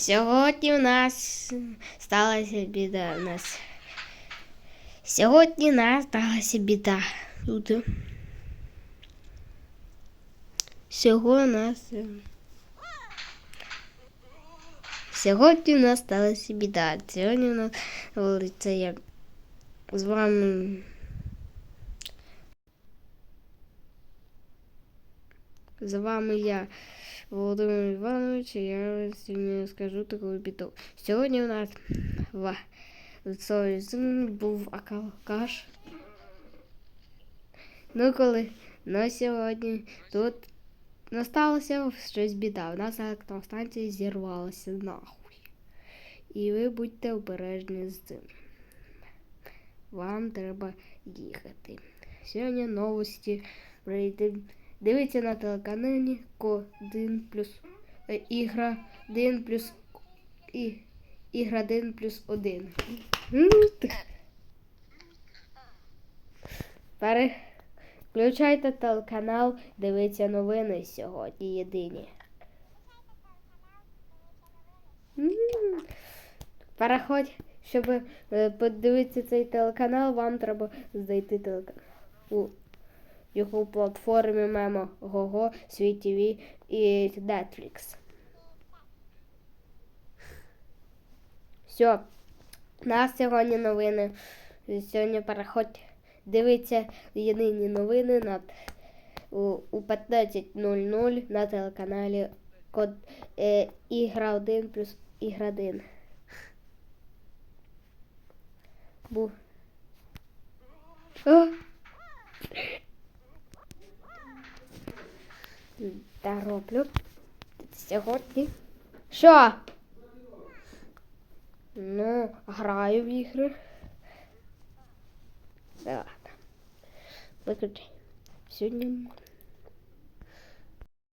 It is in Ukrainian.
Сьогодні у нас сталася біда. У нас. Сьогодні у нас сталася біда. Тут. Сьогодні у нас. е, Сьогодні у нас сталася біда. Сьогодні у нас е, це я з вами. З вами я, Володимир Іванович, я сьогодні скажу таку біду. Сьогодні у нас в Сойзен був акалкаш. Ну коли ну сьогодні тут ну, сталося щось біда. У нас електростанція зірвалася нахуй. І ви будьте обережні з цим. Вам треба їхати. Сьогодні новості прийде. Дивіться на телеканалі Ко-1 плюс е, ігра 1 плюс і, ігра 1 плюс 1. Переключайте телеканал, дивіться новини сьогодні єдині. Переходь, щоб е, подивитися цей телеканал, вам треба знайти телеканал. Його платформі Мемо Гого, Свій ТВ і Netflix. Все. У нас сьогодні новини. Сьогодні переходь. Дивіться єдині новини на, у 15.00 на телеканалі Код, е, Ігра 1 плюс Ігра 1. Бу. Та роблю сьогодні. Що? Ну, граю в ігри. Да ладно. Виключай. Сьогодні